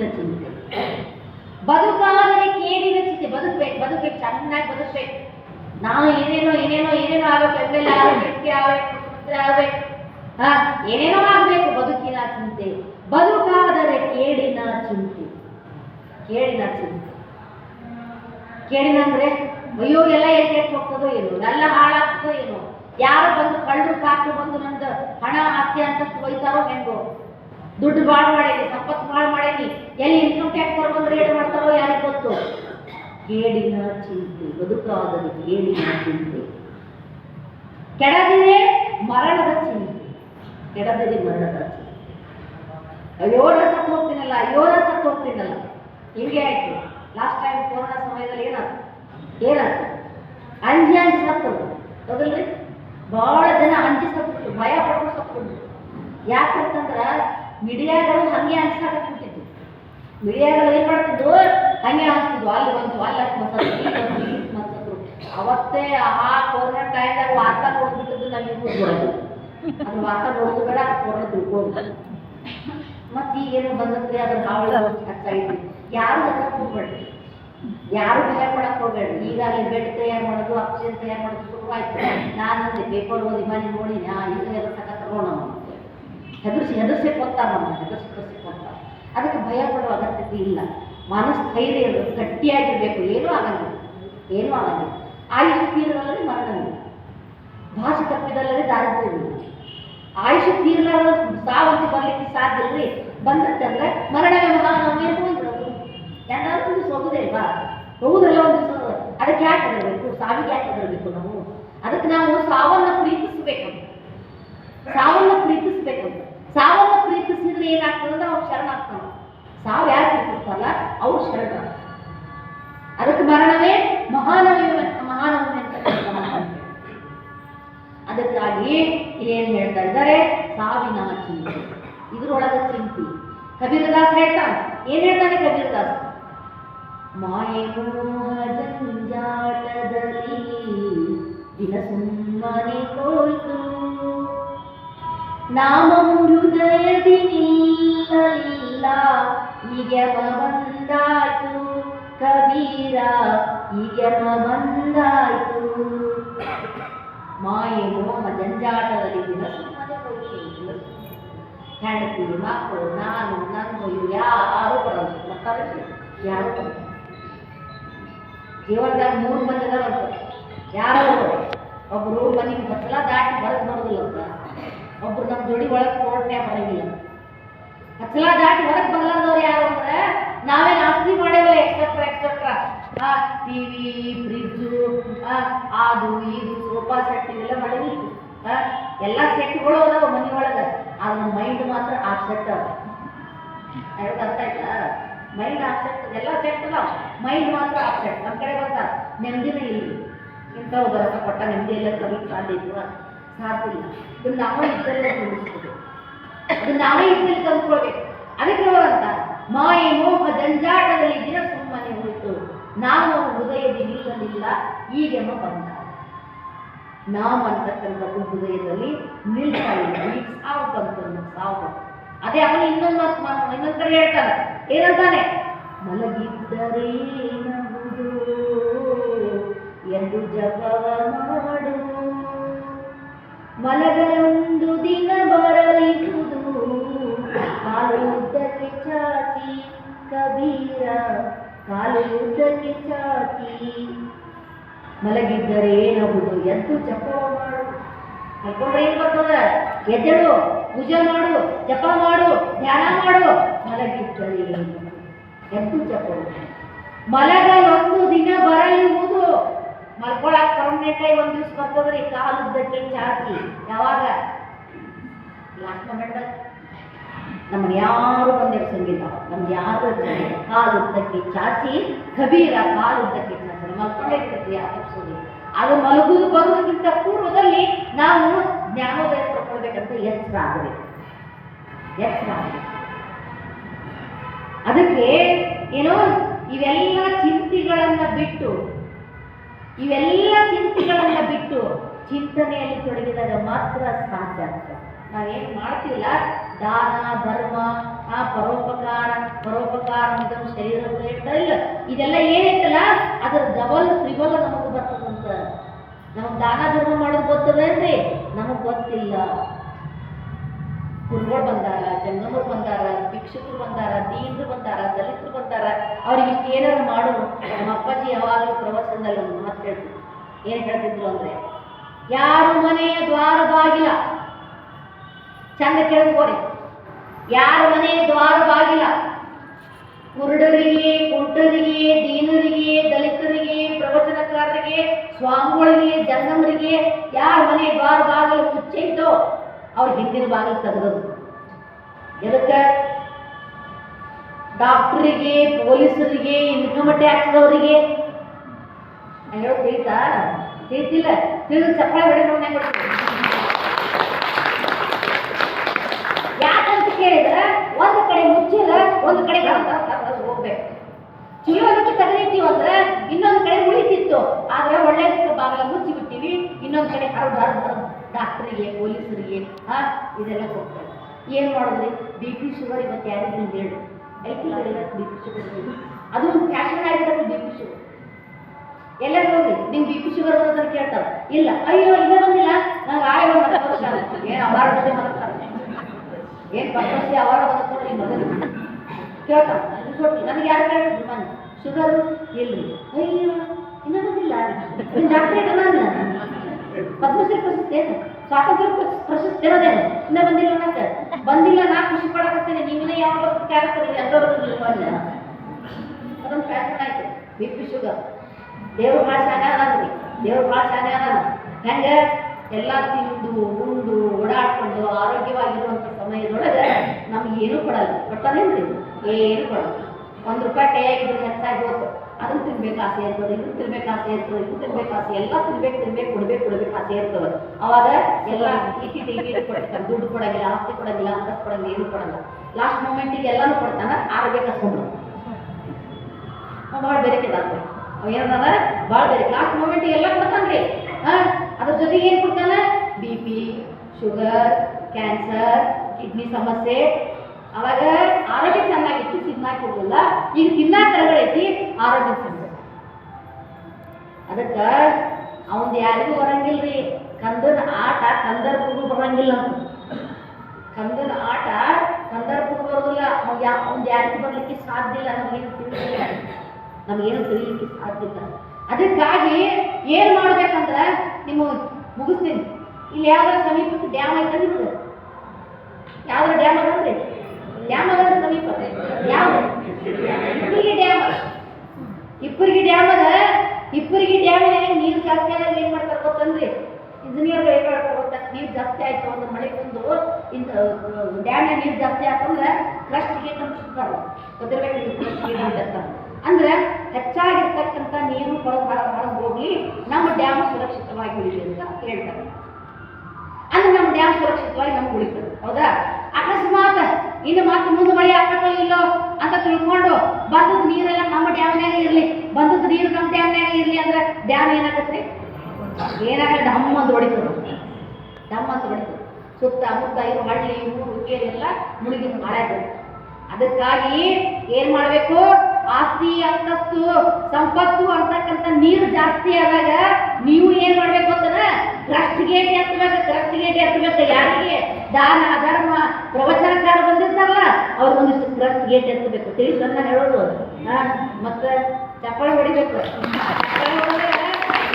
ಇಲ್ಲದ ಚಿಂತೆ ಬದುಕಾದರೆ ಕೇಡಿನ ಚಿಂತೆ ಬದುಕ್ಬೇಕು ಬದುಕ್ಬೇಕು, ಚೆನ್ನಾಗಿ ಬದುಕ್ಬೇಕು. ನಾನು ಏನೇನೋ ಏನೇನೋ ಏನೇನೋ ಆಗ್ಬೇಕು, ಎಂ ಹಾ, ಏನೇನೋ ಆಗ್ಬೇಕು, ಬದುಕಿನ ಚಿಂತೆ. ಬದುಕಾದರೆ ಕೇಡಿನ ಚಿಂತೆ. ಕೇಡಿನ ಚಿಂತೆ. ಕೇಳಿನ ಅಂದ್ರೆ, ಅಯ್ಯೋ, ಎಲ್ಲ ಎಲ್ಲಿ ಹೋಗ್ತದೋ ಏನು, ಎಲ್ಲ ಹಾಳಾಗ್ತದೋ ಏನು. ಯಾರು ಬಂದು ಕಳ್ಳರು ಕಾಕು ಬಂದು ನಂದು ಹಣ ಆಸ್ತಿ ಅಂತ ಒಯ್ತಾರೋ ಹೆಂಗೋ. ದುಡ್ಡು ಭಾಳ ಮಾಡೇನಿ ಸಂಪತ್ತು ಬಾಳ್ ಮಾಡೇನಿ ಎಲ್ಲಿ ಇನ್ಕಮ್ ಟ್ಯಾಕ್ಸ್ ಬಂದು ರೇಡ್ ಮಾಡ್ತಾರೋ ಯಾರಿಗೆ ಗೊತ್ತು? ಗೇಡಿನ ಚಿಂತೆ ಬದುಕಾದ ಗೇಡಿನ ಚಿಂತೆ. ಕೆಡದಿದೆ ಮರಣದ ಚಿಂತೆ. ಕೆಡದಿದೆ ಮರಣದ ಚಿಂತೆ. ಅಯ್ಯೋ ನಾ ಹೋಗ್ತೀನಲ್ಲ ಅಯ್ಯೋ ನಾ ಹೋಗ್ತೀನಲ್ಲ. ಹಿಂಗೆ ಆಯ್ತು? ಲಾಸ್ಟ್ ಟೈಮ್ ಕೊರೋನಾ ಸಮಯದಲ್ಲಿ ಏನಾಯ್ತು? ಏನಾಯ್ತು? ಅಂಜಿ ಅಂಜಿ ಸತ್ತು. ಹೌದಲ್ರಿ? ಬಹಳ ಜನ ಅಂಜಿ ಸತ್ತು, ಭಯ ಪಟ್ಟು ಸತ್ತು ಯಾಕಂತಂದ್ರ ಮೀಡಿಯಾಗಳು ಹಂಗೆ ಅನ್ಸಾಕತ್ಬಿಟ್ಟಿದ್ದು ಮೀಡಿಯಾಗಳು ಏನು ಮಾಡ್ತಿದ್ವು ಹಂಗೆ ಹಾಕ್ತಿದ್ವು ಅಲ್ಲಿ ಬಂತು, ಅಲ್ಲಿ ಹಾಕಿ ಮಸತ್ತು ಅವತ್ತೇ ಆ ಕೊರೋನಾ ಟೈಮ್ದಾಗ ವಾರ್ತಾ ಕೊಡ್ಬಿಟ್ಟಿದ್ದು ನಮಗೆ ಗೊತ್ತಿರೋದು ಅದು ವಾರ್ತಾ ಕೊಡೋದು ಬೇಡ ಕೊರೋನಾ ತಿಳ್ಕೊಂಡು ಮತ್ತೆ ಈಗೇನು ಬಂದತ್ರಿ ಅದ್ರ ಹಾವಳಿ ಇದ್ವಿ. ಯಾರು ಅದಕ್ಕೆ ಹೋಗ್ಬೇಡ್ರಿ ಯಾರು ಭಯ ಪಡಕ್ ಹೋಗ್ಬೇಡ್ರಿ. ಈಗಾಗಲೇ ಬೆಡ್ ತಯಾರು ಮಾಡೋದು, ಆಕ್ಸಿಜನ್ ತಯಾರು ಮಾಡೋದು ಶುರುವಾಯ್ತು ನಾನು ಪೇಪರ್ ಓದಿ, ಮನೆ ನೋಡಿ ಈಗ ಎಲ್ಲ ಸಕ ನಾವು ಹೆದರ್ಸಿ ಹೆದರ್ಸಿ ಗೊತ್ತಾಗ ಹೆದರ್ಸಿ. ಅದಕ್ಕೆ ಭಯ ಪಡೋ ಅಗತ್ಯತೆ ಇಲ್ಲ. ಮನಸ್ಥೈರ್ಯ ಇರೋದು ಗಟ್ಟಿಯಾಗಿರ್ಬೇಕು. ಏನೂ ಆಗಲ್ಲ. ಏನೂ ಆಗಲ್ಲ. ಆಯುಷ್ ತೀರದಲ್ಲದೆ ಮರಣವಿಲ್ಲ. ಭಾಷೆ ತಪ್ಪಿದಲ್ಲದೆ ದಾರಿದ್ರ್ಯವಿಲ್ಲ. ಆಯುಷ್ ತೀರಲಾರ ಸಾವಂತಿ ಬರ್ಲಿಕ್ಕೆ ಸಾಧ್ಯ ಇಲ್ರಿ? ಬಂದತ್ತಂದ್ರೆ ಮರಣವೇ ಮಹಾನವೇ ಹೋಗ್ಬಿಡೋದು. ಯಾರು ಒಂದು ಹೋಗುದೇ ಇಲ್ವಾ? ಹೋಗುದಲ್ಲ ಒಂದು ದಿವಸ ಅದಕ್ಕೆ ಯಾಕೆ ಬರಬೇಕು ಸಾವಿಗೆ ಯಾಕೆ ಬರಬೇಕು ನಾವು? ಅದಕ್ಕೆ ನಾವು ಸಾವನ್ನ ಪ್ರೀತಿಸಬೇಕು. ಸಾವನ್ನ ಪ್ರೀತಿಸ್ಬೇಕು. ಸಾವನ್ನ ಪ್ರೀತಿಸಿದ್ರೆ ಏನಾಗ್ತದೆ ಅಂದ್ರೆ ಅವ್ರು ಶರಣಾಗ್ತಾನೆ ಸಾವು ಯಾರು ಪ್ರೀತಿಸ್ತಾರಲ್ಲ ಅವ್ರು ಶರಣ. ಅದಕ್ಕೆ ಮರಣವೇ ಮಹಾನವಿ ಮಹಾನವಿ ಅಂತ. ಅದಕ್ಕಾಗಿ ಏನ್ ಹೇಳ್ತಾ ಇದ್ದಾರೆ? ಸಾವಿನ ಚಿಂತೆ. ಇದ್ರೊಳಗ ಚಿಂತೆ. ಕಬೀರದಾಸ್ ಹೇಳ್ತಾನೆ. ಏನ್ ಹೇಳ್ತಾನೆ ಕಬೀರದಾಸ್? ಮಾಯೆ ಮೋಹ ಜಂಜಾಟದಲ್ಲಿ ದಿನ ಸುಮ್ಮನೆ ತೋಯ್ತು ನಾಮ ಹೃದಯದಿ ನಿಲ್ಲಲಿಲ್ಲ ಈಗ ಬಂದಾಯ್ತು ಕಬೀರ ಈಗ ಬಂದಾಯ್ತು ಮಾಯೆ ಮೋಹ ಜಂಜಾಟದಲ್ಲಿ ದಿನ ಸುಮ್ಮನೆ ಹೋಗಿ. ಹೆಂಡತಿ ಮಕ್ಕಳು, ನಾನು ನನ್ನ ಯಾರು ಬರಲ್ಲ ಬರ್ತಾರೆ ಯಾರು ಜೀವನದಾಗ ಮೂರು ಮಂದಿ ಅದಾರ ಯಾರೋ ಒಬ್ಬರು. ಮನೆಗೆ ಬಸ್ಲ ದಾಟಿ ಹೊರಗೆ ಬರೋದಿಲ್ಲ ಅಂತ ಒಬ್ರು ನಮ್ಮ ಜೋಡಿ ಒಳಗೆ ಕೋರ್ಟ್ನ್ಯಾಗ ಬರಂಗಿಲ್ಲ ಹಚ್ಚಲ ದಾಟಿ ಹೊರಗೆ ಬರ್ಲಾರ್ದವ್ರು ಯಾರು ಅಂದ್ರೆ ನಾವೇ ಆಸ್ತಿ ಮಾಡೇವಲ್ಲ ಎಕ್ಸೆಟ್ರಾ ಎಕ್ಸೆಟ್ರಾ ಆ ಟಿವಿ ಫ್ರಿಜ್ಜು ಅದು, ಇದು ಸೋಫಾ ಸೆಟ್ ಇವೆಲ್ಲ ಮಾಡೀವಿ ಎಲ್ಲ ಸೆಟ್ಗಳು ಅದಾವ ಮನೆ ಒಳಗೆ. ಆದ್ರೆ ಮೈಂಡ್ ಮಾತ್ರ ಆ ಸೆಟ್ ಅದ. ಯಾವ್ದು ಅರ್ಥ ಆಯ್ತಾ? ಮೈಂಡ್ ಆಪ್ಸೆಟ್ ಎಲ್ಲ ಸೆಟ್ ಅದಾವ. ಮೈಂಡ್ ಮಾತ್ರ ಆಪ್ಸೆಟ್ ನಮ್ಮ ಕಡೆ ಬರ್ತಾ ನೆಮ್ಮದಿನೇ ಇಲ್ಲಿ. ಇಂಥವು ಬರಕ ಕೊಟ್ಟ ನೆಮ್ಮದಿ ಎಲ್ಲ ಕಮ್ಮಿ ಸಾಧ್ಯ ಸಾಧ್ಯ ಇಲ್ಲ. ನಾವೇ ಇದ್ದಲ್ಲೇ ತೋರಿಸ್ಬೋದು ಅದನ್ನ ನಾವೇ ಇದ್ದಲ್ಲಿ ತಂದ್ಕೊಳ್ಬೇಕು ಅದಕ್ಕೆ ಅವರಂತ ಮಾಯೆ ಮೋಹ ಜಂಜಾಟದಲ್ಲಿ ದಿನ ಸುಮ್ಮನೆ ಹೋಯಿತು ನಾವು ಹೃದಯದಲ್ಲಿ ನಿಲ್ಲಲಿಲ್ಲ ಈಗೆಮ್ಮ ಬಂದ. ನಾವು ಅಂತಕ್ಕಂಥದ್ದು ಹೃದಯದಲ್ಲಿ ನಿಲ್ತಾ ಇಲ್ಲ ಈಗ ಸಾವು ಬಂತು ಸಾವು. ಬಂತು ಅದೇ ಅವನು ಇನ್ನೊಂದು ಮಾತು ಮಾತು ಇನ್ನೊಂದು ಹೇಳ್ತಾನೆ. ಏನಂತಾನೆ? ಮಲಗಿದ್ದರೆ ನಗುದು ಎಂದು ಜಪವ ಮಾಡು. ಮಲಗಲೊಂದು ದಿನ ಕಬೀರ, ಕಾಲು ಉದ್ದಕ್ಕೆ ಚಾಚಿ ಮಲಗಿದ್ದರೆ ಏನಬಹುದು ಎದ್ದು ಜಪ ಮಾಡು. ಮಲ್ಕೊಂಡ್ರೆ ಏನ್ ಬರ್ತದ ಎದ್ದೇಳು, ಪೂಜೆ ಮಾಡು, ಜಪ ಮಾಡು, ಧ್ಯಾನ ಮಾಡು. ಮಲಗಿದ್ದರೆ? ಎದ್ದು ಜಪ ಮಾಡು. ಮಲಗಲೊಂದು ದಿನ ಬರಲಿರುವುದು ಮಲ್ಕೊಳಕ್ ಪರ್ಮನೆಂಟ್ ಆಗಿ ಒಂದ್ ದಿವ್ಸ ಬರ್ತದ್ರಿ ಕಾಲುದ್ದಕ್ಕೆ ಚಾಚಿ ಯಾವಾಗ? ಲಾಸ್ಟ್ ಮೊಮೆಂಟ್ ನಮ್ಮನ್ನ ಯಾರು ಬಂದಿರೋ ಸಂಗೀತ? ನಮ್ಗೆ ಯಾರು ಕಾಲುದ್ದಕ್ಕೆ ಚಾಚಿ ಕಬೀರ ಕಾಲುದ್ದಕ್ಕೆ ಚಾಚಿ. ಮಲ್ಕೊಂಡಿರ್ತೀವಿ ಆ ಎಪಿಸೋಡ್ ಅದು ಮಲಗುದು ಬರುವುದಕ್ಕಿಂತ ಪೂರ್ವದಲ್ಲಿ ನಾವು ಜ್ಞಾನೋದಯ ಪಡ್ಕೊಳ್ಬೇಕಂತ ಎಚ್ಚರ ಆಗಬೇಕು. ಎಚ್ಚರ ಆಗಬೇಕು. ಅದಕ್ಕೆ ಏನೋ ಇವೆಲ್ಲ ಚಿಂತೆಗಳನ್ನ ಬಿಟ್ಟು, ಇವೆಲ್ಲ ಚಿಂತೆಗಳನ್ನ ಬಿಟ್ಟು ಚಿಂತನೆಯಲ್ಲಿ ತೊಡಗಿದಾಗ ಮಾತ್ರ ಸಾಧ್ಯ ನಾವೇನು ಮಾಡ್ತಿಲ್ಲ ದಾನ, ಧರ್ಮ, ಆ ಪರೋಪಕಾರ ಪರೋಪಕಾರ ಅಂತ ಶರೀರ ಇಲ್ಲ. ಇದೆಲ್ಲ ಏನೈತಲ್ಲ ಅದರ ಡಬಲ್ ತ್ರಿಬಲ್ ನಮಗೆ ಬರ್ತದಂತ ನಮಗೆ ದಾನ, ಧರ್ಮ ಮಾಡೋದು ಗೊತ್ತದೇನ್ರಿ ನಮಗೆ ಗೊತ್ತಿಲ್ಲ. ಗುರುಗಳು ಬಂದಾರ, ಜಂಗಮರು ಬಂದಾರ, ಭಿಕ್ಷುಕರು ಬಂದಾರ, ದೀನರು ಬಂದಾರ, ದಲಿತರು ಬಂದಾರ. ಅವ್ರಿಗೆ ಇಷ್ಟು ಏನಾರು ಮಾಡು. ನಮ್ಮ ಅಪ್ಪಾಜಿ ಯಾವಾಗಲೂ ಪ್ರವಾಸದಲ್ಲಿ ಒಂದು ಮಾತು ಹೇಳ್ತಿದ್ರು. ಏನು ಹೇಳ್ತಿದ್ರು ಅಂದ್ರೆ, ಯಾರು ಮನೆಯ ದ್ವಾರ ಬಾಗಿಲ? ಚಂದ ಕೇಳಿಸ್ಕೋರಿ ಯಾರ ಮನೆ ದ್ವಾರ ಬಾಗಿಲ ಕುರುಡರಿಗೆ, ಕುಂಟರಿಗೆ, ದೀನರಿಗೆ, ದಲಿತರಿಗೆ, ಪ್ರವಚನಕಾರರಿಗೆ, ಸ್ವಾಮಿಗಳಿಗೆ ಜಂಗಮರಿಗೆ ಯಾರ ಮನೆ ದ್ವಾರ ಬಾಗಿಲು ಮುಚ್ಚೈತೋ ಅವ್ರ ಹಿಂದಿನ ಬಾಗಿಲು ತೆಗೆದದು ಎದಕ್ಕೆ? ಡಾಕ್ಟರಿಗೆ, ಪೊಲೀಸರಿಗೆ ಇನ್ಕಮ್ ಟ್ಯಾಕ್ಸ್ದವರಿಗೆ ಹೇಳೋ ತಿಳಿತಾ ತಿಳಿತಿಲ್ಲ ತಿಳಿದು ಚಪ್ಪಳ ಬೆಳೆ ನೋಡಿ ಹೆಂಗ್ ಹೊಡಿತೀವಿ? ಯಾಕಂತ ಕೇಳಿದ್ರೆ ಒಂದು ಕಡೆ ಮುಚ್ಚಿಲ್ಲ ಒಂದು ಕಡೆ ಹೋಗ್ಬೇಕು. ಜೀವನಕ್ಕೆ ತಗದಿರ್ತೀವಿ ಅಂದ್ರೆ ಇನ್ನೊಂದು ಕಡೆ ಉಳಿತಿತ್ತು. ಆದ್ರೆ ಒಳ್ಳೇದಕ್ಕೆ ಬಾಗಿಲ ಮುಚ್ಚಿ ಬಿಟ್ಟಿವಿ ಇನ್ನೊಂದು ಕಡೆ ಡಾಕ್ಟ್ರಿಗೆ, ಪೊಲೀಸರಿಗೆ ಹಾ ಇದೆಲ್ಲ ಕೊಡ್ತಾರೆ. ಏನ್ ಮಾಡಿದ್ರಿ? ಬಿ ಪಿ ಶುಗರ್ ಇವತ್ತು ಯಾರಿಗೂ ಹೇಳಿ? ಐತಿಲ್ಲ ಬಿ ಪಿ ಶುಗರ್ ಅದು ಒಂದು ಫ್ಯಾಷನ್ ಆಗಿರೋದು ಬಿ ಪಿ ಶುಗರ್. ಎಲ್ಲ ಹೋಗ್ರಿ ನಿಂಗೆ ಬಿ ಪಿ ಶುಗರ್ ಬರೋದ್ರ ಕೇಳ್ತಾರ. ಇಲ್ಲ. ಅಯ್ಯೋ ಇಲ್ಲ ಬಂದಿಲ್ಲ. ನಂಗೆ ಆಯೋಗ ಒಂದು ಏನು ಅವಾರ್ಡ್ ಬರ್ತಾರೆ ಮಾಡ್ತಾರೆ ಏನ್ ಪರ್ಪಸ್ಸಿ ಅವಾರ್ಡ್ ಮೊದಲು ಕೇಳ್ತಾರ ಅದು ನನಗೆ ಯಾರು ಕೇಳಿದ್ರು ಬಂದು ಶುಗರು ಇಲ್ರಿ ಅಯ್ಯೋ ಇನ್ನೂ ಬಂದಿಲ್ಲ ಡಾಕ್ಟ್ರೇಟ್ ನಾನು. ಪದ್ಮಶ್ರೀ ಪ್ರಶಸ್ತಿ ಏನು ಸ್ವಾತಂತ್ರ್ಯ ಪ್ರ- ಪ್ರಶಸ್ತಿ ಇರೋದೇ ಇನ್ನೂ ಬಂದಿಲ್ಲ ಅನ್ನಕ್ಕೆ ಬಂದಿಲ್ಲ ನಾ ಖುಷಿ ಪಡಕತ್ತೀನಿ. ನೀವೇ ಯಾವ ಆಗ್ತದೆ ಎಲ್ಲರೂ ಅದೊಂದು ಫ್ಯಾಷನ್ ಆಯ್ತು. B P sugar. ದೇವ್ರ ಭಾಷೆ ಅನ್ನೋದ್ರಿ ದೇವ್ರ ಭಾಷೆ ಅನ್ನೋದು ಹೆಂಗೆ? ಎಲ್ಲ ತಿಂದು, ಉಂಡು, ಓಡಾಡ್ಕೊಂಡು ಆರೋಗ್ಯವಾಗಿರುವಂಥ ಸಮಯದೊಳಗೆ ನಮ್ಗೆ ಏನೂ ಕೊಡಲ್ಲ. ಕೊಡ್ತಾನೇನ್ರಿ ಏನು ಕೊಡಲ್ಲ. ಒಂದು ರೂಪಾಯಿ ಕೈಯಾಗಿದ್ರೆ ಹೆಚ್ಚಾಗಿ ಹೋತು. ಅದನ್ನು ತಿನ್ಬೇಕು ಆಸೆ ಇರ್ತದೆ, ಇದನ್ನು ತಿನ್ಬೇಕು ಆಸೆ ಇರ್ತದೆ ತಿನ್ಬೇಕು ಆಸೆ, ಎಲ್ಲ ತಿನ್ಬೇಕು ತಿನ್ಬೇಕು ಕೊಡ್ಬೇಕು ಕೊಡ್ಬೇಕು ಆಸೆ ಇರ್ತದೆ. ಅವಾಗ ಎಲ್ಲ ಟಿ ಟಿ ಕೊಡ್ತಾರೆ ದುಡ್ಡು ಕೊಡಂಗಿಲ್ಲ, ಆಸ್ತಿ ಕೊಡಂಗಿಲ್ಲ, ಅಂತಸ್ತು ಕೊಡಂಗಿಲ್ಲ, ಏನು ಕೊಡಲ್ಲ. ಲಾಸ್ಟ್ ಮೂಮೆಂಟಿಗೆ ಎಲ್ಲಾನು ಕೊಡ್ತಾನೆ, ಆರೋಗ್ಯ ಕಸ್ಕೊಂಡು ಭಾಳ ಬೇರೆ ಕೆದಾಗ್ತದೆ ಅವ ಏನದ ಭಾಳ ಬೇರೆ ಲಾಸ್ಟ್ ಮೂಮೆಂಟಿಗೆ ಎಲ್ಲ ಕೊಡ್ತಾನ್ರಿ. ಹಾ, ಅದ್ರ ಜೊತೆಗೆ ಏನು ಕೊಡ್ತಾನೆ? B P sugar, cancer, kidney ಸಮಸ್ಯೆ. ಅವಾಗ ಆರೋಗ್ಯ ಚೆನ್ನಾಗಿತ್ತು, ತಿನ್ನಾಕ ಹೋಗಲ್ಲ. ಈಗ ತಿನ್ನಾಕ ತರಗಳೈತಿ ಆರೋಗ್ಯ ಸಮಸ್ಯೆ ಅದಕ್ಕೆ ಅವನ್ ಯಾರಿಗೂ ಬರಂಗಿಲ್ರಿ. ಕಂದನ ಆಟ ಕಂದರ್ಪಗೂ ಬರಂಗಿಲ್ಲ ಅಂತ ಕಂದನ ಆಟ ಕಂದರ್ಪುರು ಬರೋದಿಲ್ಲ. ಅವ್ನ್ ಯಾ ಅವ್ನ್ ಯಾರಿಗೂ ಬರ್ಲಿಕ್ಕೆ ಸಾಧ್ಯ ಇಲ್ಲ. ನಮಗೇನು ತಿಳಿದಿಲ್ಲ ನಮಗೇನು ತಿಳಿಲಿಕ್ಕೆ ಸಾಧ್ಯ ಇಲ್ಲ. ಅದಕ್ಕಾಗಿ ಏನ್ ಮಾಡ್ಬೇಕಂದ್ರೆ ನಿಮಗೆ ಮುಗಿಸ್ತೀನಿ. ಇಲ್ಲಿ ಯಾವ್ದಾರ ಸಮೀಪಕ್ಕೆ ಡ್ಯಾಮ್ ಐತೆ ನಿಮ್ಗೆ ಯಾವ್ದಾರ ಡ್ಯಾಮ್ ಅದಂದ್ರೆ ಡ್ಯಾಮ್ ಅದ ಸಮೀಪ? ಯಾವ ಇಪ್ಪರಿಗೆ ಡ್ಯಾಮ್ ಇಪ್ಪರಿಗೆ ಡ್ಯಾಮ್ ಅದ. ಇಪ್ಪರಿಗೆ ಡ್ಯಾಮ್ ನೀರು ಜಾಸ್ತಿ ಆದಾಗ ಏನ್ ಮಾಡ್ತಾರೆ ಗೊತ್ತಂದ್ರಿ ಇಂಜಿನಿಯರ್ ಏನ್ ಮಾಡ್ತಾರೆ ನೀರು ಜಾಸ್ತಿ ಆಯ್ತು ಅಂದ್ರೆ ಮಳೆ ಬಂದು ಡ್ಯಾಮ್ ನೀರು ಜಾಸ್ತಿ ಆಯ್ತು ಕ್ರಸ್ಟ್ ಗೇಟ್ ಅಂತ ಗೊತ್ತಿರ್ಬೇಕು ಅಂದ್ರೆ ಹೆಚ್ಚಾಗಿರ್ತಕ್ಕಂಥ ನೀರು ಹೊರಗೆ ಹೊರಗೆ ಹೋಗಿ ನಮ್ಮ ಡ್ಯಾಮ್ ಸುರಕ್ಷಿತವಾಗಿ ಉಳಿಲಿ ಅಂತ ಹೇಳ್ತಾರೆ. ಡ್ಯಾಮ್ ಸುರಕ್ಷಿತವಾಗಿ ನಮ್ಗೆ ಉಳಿತದೆ. ಹೌದಾ? ಅಕಸ್ಮಾತ್ ಇನ್ನು ಮತ್ತೆ ಮುಂದೆ ಮಳೆ ಆಗ್ತದೋ ಇಲ್ಲೋ ಅಂತ ತಿಳ್ಕೊಂಡು ಬಂದದ್ದು ನೀರೆಲ್ಲ, ನಮ್ಮ ಡ್ಯಾಮ್ನಾಗ ಇರಲಿ. ಬಂದದ್ದು ನೀರು ನಮ್ಮ ಡ್ಯಾಮ್ನಾಗ ಇರಲಿ ಅಂದ್ರೆ ಡ್ಯಾಮ್ ಏನಾಗತ್ರಿ ಏನಾಗಲ್ಲ ಡಮ್ ಅಂತ ಹೊಡಿತದೆ. ಡಮ್ ಅಂತ ಸುತ್ತ ಮುತ್ತ ಇರೋ ಹಳ್ಳಿ, ಊರು ಎಲ್ಲ ಮುಳುಗಿ ಹಾಳಾಗ್ತದೆ. ಅದಕ್ಕಾಗಿ ಏನು ಮಾಡ್ಬೇಕು? ಆಸ್ತಿ ಅಂತಸ್ತು, ಸಂಪತ್ತು ಅಂತಕ್ಕಂಥ ನೀರು ಜಾಸ್ತಿ ಆದಾಗ ನೀವು ಏನ್ ಮಾಡ್ಬೇಕು ಅಂತಂದ್ರೆ ಕ್ರಸ್ಟ್ ಗೇಟ್ ಎತ್ತಬೇಕು ಕ್ರಸ್ಟ್ ಗೇಟ್ ಎತ್ತಬೇಕು ಯಾರಿಗೆ? ದಾನ, ಧರ್ಮ ಪ್ರವಚನಕಾರ ಬಂದಿರ್ತಾರಲ್ಲ, ಅವ್ರು ಒಂದಿಷ್ಟು ಕ್ರಸ್ಟ್ ಗೇಟ್ ಎತ್ತಬೇಕು ತಿಳಿಸ್ ನಾನು ಹೇಳೋದು ಮತ್ತೆ ಚಪ್ಪಾಳೆ ಹೊಡಿಬೇಕು.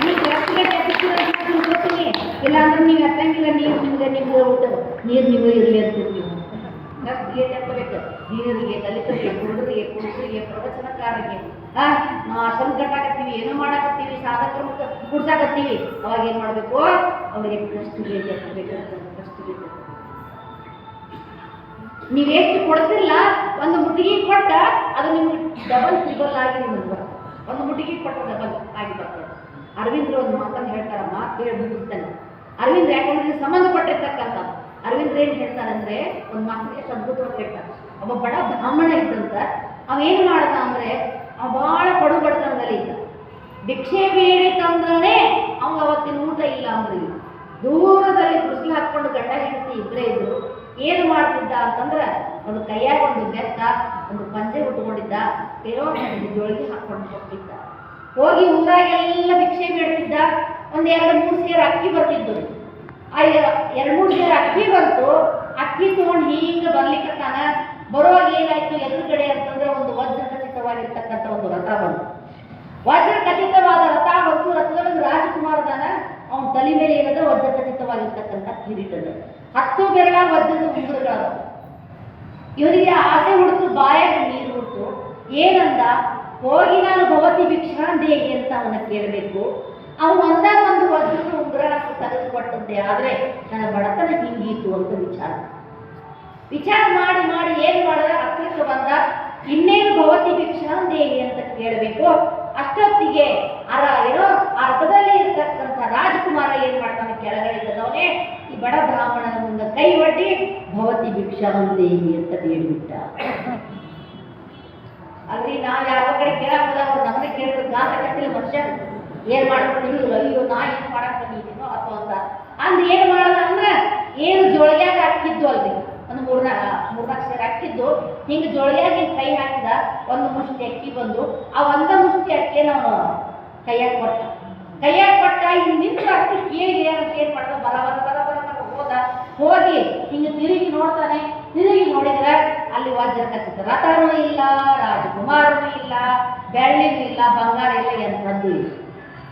ನೀವು ಕ್ರಸ್ಟ್ ಗೇಟ್ ಎತ್ತಿರ್ತೀನಿ ಇಲ್ಲ ಅಂದ್ರೆ ಇಲ್ಲಾಂದ್ರೆ ನೀವು ಎತ್ತಂಗಿಲ್ಲ, ನೀರು ನಿಮ್ಗೆ ನಿಮ್ಗೆ ನೀರು ನಿಮಗೆ ಇರಲಿ ಅಂತೀರಿ ನೀವು ಗೇಟ್ ಎತ್ತಬೇಕು ನೀರಿಗೆ ದಲಿತರಿಗೆ ಕುರುಡರಿಗೆ ಕುರುಡರಿಗೆ ಪ್ರವಚನಕಾರರಿಗೆ. ಆ ಕಟ್ಟಾಕತ್ತೀವಿ ಏನೋ ಮಾಡಾಕತ್ತೀವಿ, ಸಾಧಕರು ಕುಡ್ಸಾಕತ್ತೀವಿ ಅವಾಗ ಏನು ಮಾಡ್ಬೇಕು? ಅವರಿಗೆ ಕಷ್ಟ ಗೇಟ್ ಎತ್ತಬೇಕು ಟ್ರಸ್ಟ್ ಗೇಟ್ ನೀವು ಎಷ್ಟು ಕೊಡ್ತಿಲ್ಲ ಒಂದು ಮುಟ್ಟಿಗೆ ಕೊಟ್ಟ ಅದು ನಿಮ್ಗೆ ಡಬಲ್ ತ್ರಿಬಲ್ ಆಗಿ ನಿಮ್ಗೆ ಬರ್ತದೆ. ಒಂದು ಮುಟ್ಟಿಗೆ ಕೊಟ್ಟ ಡಬಲ್ ಆಗಿ ಬರ್ತದೆ. ಅರವಿಂದ್ರ ಒಂದು ಮಾತನ್ನು ಹೇಳ್ತಾರೆ ಮಾತು ಹೇಳಿ ಮುಗಿಸ್ತಾನೆ ಅರವಿಂದ್ರ ಯಾಕಂದ್ರೆ ಸಂಬಂಧಪಟ್ಟಿರ್ತಕ್ಕಂಥ ಅರವಿಂದ್ರ ಏನ್ ಹೇಳ್ತಾರಂದ್ರೆ, ಒಂದು ಮಾತಿಗೆ ಎಷ್ಟು ಅದ್ಭುತವಾಗಿ ಹೇಳ್ತಾರೆ. ಒಬ್ಬ ಬಡ ಬ್ರಾಹ್ಮಣ ಇದ್ದಂತ, ಅವ ಏನ್ ಮಾಡ್ದ ಅಂದ್ರೆ, ಅವ ಬಹಳ ಕಡು ಬಡತನದಲ್ಲಿ ಇದ್ದ. ಭಿಕ್ಷೆ ಬೇಡಿ ತಂದ್ರೆ ಅವ್ಗ ಅವತ್ತಿನ ಊಟ ಇಲ್ಲ ಅಂದ್ರೆ. ದೂರದಲ್ಲಿ ಕೃಷಿ ಹಾಕೊಂಡು ಗಂಡ ಹೆಂಡತಿ ಇದ್ರೆ ಇದ್ರು, ಏನು ಮಾಡ್ತಿದ್ದ ಅಂತಂದ್ರ, ಒಂದು ಕೈಯಾಗ ಒಂದು ಬೆತ್ತ, ಒಂದು ಪಂಜೆ ಉಟ್ಕೊಂಡಿದ್ದ ಬೇರೋ ಜೋಳಿಗೆ ಹಾಕೊಂಡು ಹೋಗ್ತಿದ್ದ. ಹೋಗಿ ಊರಾಗೆಲ್ಲ ಭಿಕ್ಷೆ ಬೇಡ್ತಿದ್ದ. ಒಂದ್ ಎರಡು ಮೂರು ಸೇರು ಅಕ್ಕಿ ಬರ್ತಿದ್ದು ಆ ಎರಡು ಮೂರು ದಿನ ಅಕ್ಕಿ ಬಂತು, ಅಕ್ಕಿ ತಗೊಂಡು ಹಿಂಗ ಬರ್ಲಿಕ್ಕತ್ತಾನ ಬರುವಾಗ ಏನಾಯ್ತು ಎದುರುಗಡೆ ಅಂತಂದ್ರೆ ಒಂದು ವಜ್ರ ಖಚಿತವಾಗಿರ್ತಕ್ಕಂಥ ಒಂದು ರಥ ಬಂತು. ವಜ್ರ ಖಚಿತವಾದ ರಥ ಬಂತು, ರಥದೊಳಗೆ ರಾಜಕುಮಾರದಾನ ಅವನ ತಲೆ ಮೇಲೆ ಏನದ ವಜ್ರ ಖಚಿತವಾಗಿರ್ತಕ್ಕಂಥ ಕಿರೀಟದ. ಹತ್ತು ಬೆರಳ ವಜ್ರದ ಉಂಗುರಗಳ. ಇವನಿಗೆ ಆಸೆ ಹುಡುಕು ಬಾಯಾಗ ನೀರು ಹುಡುಕು ಏನಂದ, ಹೋಗಿ ನಾನು ಭವತಿ ಭಿಕ್ಷಾಂದೇಹಿ ಅಂತ ಅವನ ಕೇಳಬೇಕು. ಅವನು ಒಂದಾಗ ಒಂದು ವಜ್ರದ ಉಂಗುರ ತೆಗೆದುಕೊಟ್ಟಂತೆ ಆದ್ರೆ ನನ್ನ ಬಡತನ ಹಿಂಗೀತು ಅಂತ ವಿಚಾರ. ವಿಚಾರ ಮಾಡಿ ಮಾಡಿ ಏನು ಮಾಡಿದ್ರೆ ಹತ್ತಿರಕ್ಕೆ ಬಂದ ಇನ್ನೇನು ಭವತಿ ಭಿಕ್ಷಾಂದೇ ಅಂತ ಕೇಳಬೇಕು. ಅಷ್ಟೊತ್ತಿಗೆ ಅರ ಏನೋ ಆ ರಥದಲ್ಲಿ ಇರ್ತಕ್ಕಂಥ ರಾಜಕುಮಾರ ಏನ್ ಮಾಡ್ತಾನೆ ಕೆಳಗಡೆ ಇದ್ದವನೇ, ಈ ಬಡ ಬ್ರಾಹ್ಮಣನ ಮುಂದೆ ಕೈ ಒಡ್ಡಿ ಭವತಿ ಭಿಕ್ಷಾಂದೇಹಿ ಅಂತ ಬೇಡಿಬಿಟ್ಟ ಅಲ್ಲಿ ನಾವು ಯಾವ ಕಡೆ ಕೇಳಕ್ ಹೋದಾಗ ಅವ್ರು ನಮ್ಮನೆ ಕೇಳಿದ್ರು ಗಾತ ಕತ್ತಿಲ್ಲ ಮನುಷ್ಯ. ಏನ್ ಮಾಡ್ಬೇಕು? ತಿಳಿದಿಲ್ಲ ಅಯ್ಯೋ ನಾ ಏನ್ ಮಾಡಕ್ ಬಂದಿದ್ದೀನೋ ಅಥವಾ ಅಂತ ಅಂದ್ ಏನ್ ಮಾಡೋದ ಅಂದ್ರೆ ಏನು ಜೋಳಿಗ್ಯಾಗ ಹಾಕಿದ್ದು ಅಲ್ರಿ ಒಂದು ಮೂರ್ನಾಗ ಮೂರ್ನಾಲ್ಕು ಸೇರಿ ಹಾಕಿದ್ದು ಹಿಂಗ ಜೋಳಿಗ್ಯಾಗ ಹಿಂಗ್ ಕೈ ಹಾಕಿದ ಒಂದು ಮುಷ್ಟಿ ಅಕ್ಕಿ ಬಂದು, ಆ ಒಂದ ಮುಷ್ಟಿ ಅಕ್ಕಿ ನಾವು ಕೈಯಾಗ ಕೊಟ್ಟ. ಕೈಯಾಗ ಕೊಟ್ಟ, ಹಿಂಗ್ ನಿಂತು ಅಕ್ಕಿ ಕೇಳಿ ಅಂತ ಏನ್ ಮಾಡ್ದ? ಬರ ಬರ ಬರ ಬರ ಬರ ಹೋದ. ಹೋಗಿ ಹಿಂಗ ತಿರುಗಿ ನೋಡ್ತಾನೆ. ತಿರುಗಿ ನೋಡಿದ್ರೆ ಅಲ್ಲಿ ವಜ್ರ ಖಚಿತ ರಥನೂ ಇಲ್ಲ, ರಾಜಕುಮಾರನೂ ಇಲ್ಲ, ಬೆಳ್ಳಿನೂ ಇಲ್ಲ, ಬಂಗಾರ ಇಲ್ಲ ಎಂಥದ್ದು ಇಲ್ಲ.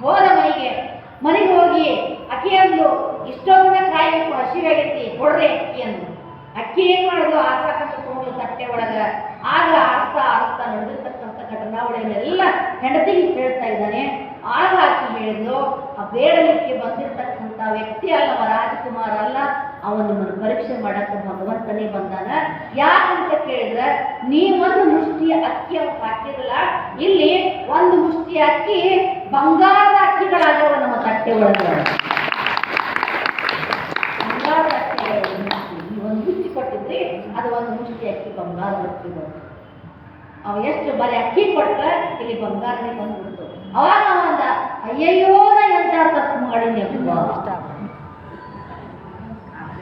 ಹೋದ ಮನೆಗೆ ಮನೆಗೆ ಹೋಗಿ ಅಕ್ಕಿ ಅಂದು ಇಷ್ಟೊಂದು ಕಾಯಬೇಕು ಹಸಿವಾಗೈತಿ ಕೊಡ್ರಿ ಅಕ್ಕಿ ಅಂದು ಅಕ್ಕಿ ಏನ್ ಮಾಡುದು? ಆಸಾಕಂತ ತಗೊಂಡು ತಟ್ಟೆ ಒಳಗ. ಆಗ ಆರಿಸ್ತಾ ಆರಿಸ್ತಾ ನಡೆದಿರ್ತಕ್ಕಂಥ ಘಟನಾವಳಿಯನ್ನೆಲ್ಲ ಹೆಂಡತಿಗೆ ಹೇಳ್ತಾ ಇದ್ದಾನೆ. ಆಗ ಆಕಿ ಹೇಳಿದ್ಲು, ಆ ಬೇಡಲಿಕ್ಕೆ ಬಂದಿರ್ತಕ್ಕಂಥ ವ್ಯಕ್ತಿ ಅಲ್ಲವ ರಾಜಕುಮಾರ ಅಲ್ಲ ಅವನು ನಿಮ್ಮನ್ನು ಪರೀಕ್ಷೆ ಮಾಡಕ್ಕೆ ಭಗವಂತನೇ ಬಂದಾನ? ಯಾಕಂತ ಕೇಳಿದ್ರೆ ಒಂದು ಮುಷ್ಟಿ ಅಕ್ಕಿ ಅವ್ರು ಹಾಕಿರಲ್ಲ ಇಲ್ಲಿ ಒಂದು ಮುಷ್ಟಿ ಅಕ್ಕಿ ಬಂಗಾರದ ಅಕ್ಕಿಗಳಾಗ್ಯಾವ ನಮ್ಮ ತಟ್ಟೆ ಒಳಗೆ. ಬಂಗಾರದ ಅಕ್ಕಿ ಒಂದು ಮುಷ್ಟಿ. ಕೊಟ್ಟಿದ್ರಿ, ಅದು ಒಂದು ಮುಷ್ಟಿ ಅಕ್ಕಿ, ಬಂಗಾರದ ಅಕ್ಕಿ ಅವ ಎಷ್ಟು ಬರೀ ಅಕ್ಕಿ ಕೊಟ್ಟರೆ ಇಲ್ಲಿ ಬಂಗಾರನೇ ಬಂದ್ಬಿಡ್ತು. ಅವಾಗ ಅವಂದ, ಅಯ್ಯಯ್ಯೋ, ನಾ ಎಂತ ತಪ್ಪು ಮಾಡೀನಿ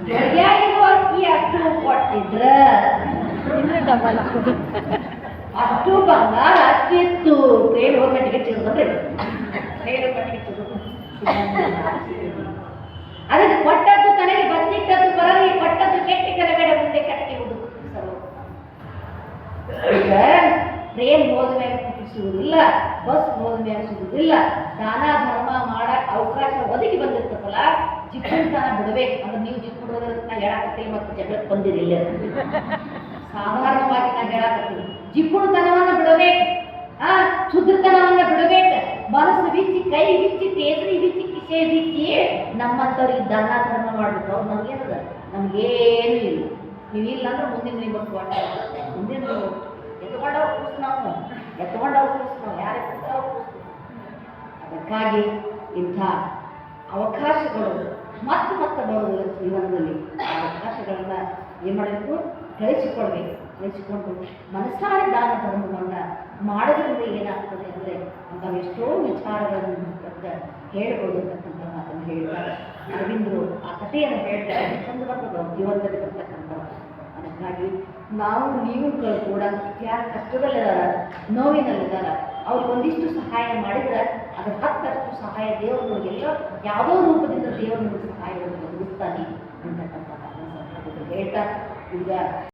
ಅಕ್ಕಿ ಅಷ್ಟು ಕೊಟ್ಟಿದ್ರ. ಅಷ್ಟು ಬಂಗಾರ ಹೋಗಿ ಟಿಕೆಟ್ ಸಿಗೋದು ಅದಕ್ಕೆ ಕೊಟ್ಟದ್ದು ತನಗೆ ಬಂದಿಟ್ಟದ್ದು ಬರಲಿ ಕೊಟ್ಟದ್ದು ಕೆಟ್ಟಿ ಕೆಲಗಡೆ ಮುಂದೆ ಕಟ್ಟಿ ಈಗ ಟ್ರೈನ್ ಹೋದ ಮೇಲೆ ಕುಟಿಸುವುದಿಲ್ಲ ಬಸ್ ಹೋದ ಮೇಲೆ ಸಿಗುವುದಿಲ್ಲ ದಾನ ಧರ್ಮ ಮಾಡಕ್ ಅವಕಾಶ ಒದಗಿ ಬಂದಿರ್ತಕ್ಕಲ್ಲ ಜಿಪ್ಪುತನ ಬಿಡಬೇಕು ಅಂದ್ರೆ ನೀವು ಜಿಪ್ಪು ಬಿಡೋದ್ರಿಂದ ನಾ ಹೇಳಾಕತ್ತೀನಿ ಮತ್ತು ಜಗಳಕ್ಕೆ ಬಂದಿರಿ ಇಲ್ಲ. ಸಾಧಾರಣವಾಗಿ ನಾ ಹೇಳಾಕತ್ತೀನಿ. ಜಿಪ್ಪುಣತನವನ್ನ ಬಿಡಬೇಕು. ಆ ಶುದ್ಧತನವನ್ನ ಬಿಡಬೇಕು. ಮನಸ್ಸು ಬಿಚ್ಚಿ, ಕೈ ಬಿಚ್ಚಿ, ಕೇಸರಿ ಬಿಚ್ಚಿ, ಕಿಸೆ ಬಿಚ್ಚಿ ನಮ್ಮಂಥವ್ರಿಗೆ ದಾನ ಧರ್ಮ ಮಾಡ್ಬೇಕು. ಅವ್ರು ನಮ್ಗೇನದ? ನಮ್ಗೇನು ಇಲ್ಲ. ನೀವು ಇಲ್ಲ ಅಂದ್ರೆ ಮುಂದಿನ ನೀವು ಕೊಟ್ಟ ಮುಂದಿನ ಎತ್ಕೊಂಡವ್ರು ಕೂಸು ನಾವು. ಎತ್ಕೊಂಡವ್ರು ಕೂಸ್ ನಾವು. ಯಾರು ಅದಕ್ಕಾಗಿ ಇಂಥ ಅವಕಾಶಗಳು ಮತ್ತೆ ಮತ್ತೆ ಬರುವುದಿಲ್ಲ ಜೀವನದಲ್ಲಿ ಆ ಅವಕಾಶಗಳನ್ನ ಏನು ಮಾಡಬೇಕು? ಗಳಿಸಿಕೊಳ್ಬೇಕು ಗಳಿಸಿಕೊಂಡು ಮನಸ್ಸಾರ ದಾನ ಧರ್ಮವನ್ನು ಮಾಡೋದ್ರಿಂದ ಏನಾಗ್ತದೆ ಅಂದರೆ ಅಂತ ಎಷ್ಟೋ ವಿಚಾರಗಳನ್ನು ಹೇಳ್ಬೋದು ಅಂತಕ್ಕಂಥ ಮಾತನ್ನು ಹೇಳ್ತಾರೆ. ಅರವಿಂದರು ಆ ಕಥೆಯನ್ನು ಹೇಳ್ತಾರೆ. ಚಂದ ಜೀವನದಲ್ಲಿ ಬರ್ತಕ್ಕಂಥ ಅದಕ್ಕಾಗಿ ನಾವು, ನೀವು ಕೂಡ ಯಾರು ಕಷ್ಟದಲ್ಲಿದ್ದಾರೆ, ನೋವಿನಲ್ಲಿದ್ದಾರ ಅವ್ರಿಗೆ ಒಂದಿಷ್ಟು ಸಹಾಯ ಮಾಡಿದ್ರೆ ಅದ್ರ ಹತ್ತಷ್ಟು ಸಹಾಯ ದೇವರು ನಮಗೆಲ್ಲ ಯಾವುದೋ ರೂಪದಿಂದ ದೇವರು ನಮಗೆ ಸಹಾಯವನ್ನು ಒದಗಿಸ್ತಾನೆ ಅಂತಕ್ಕಂಥ ಹೇಳ್ತಾ ಈಗ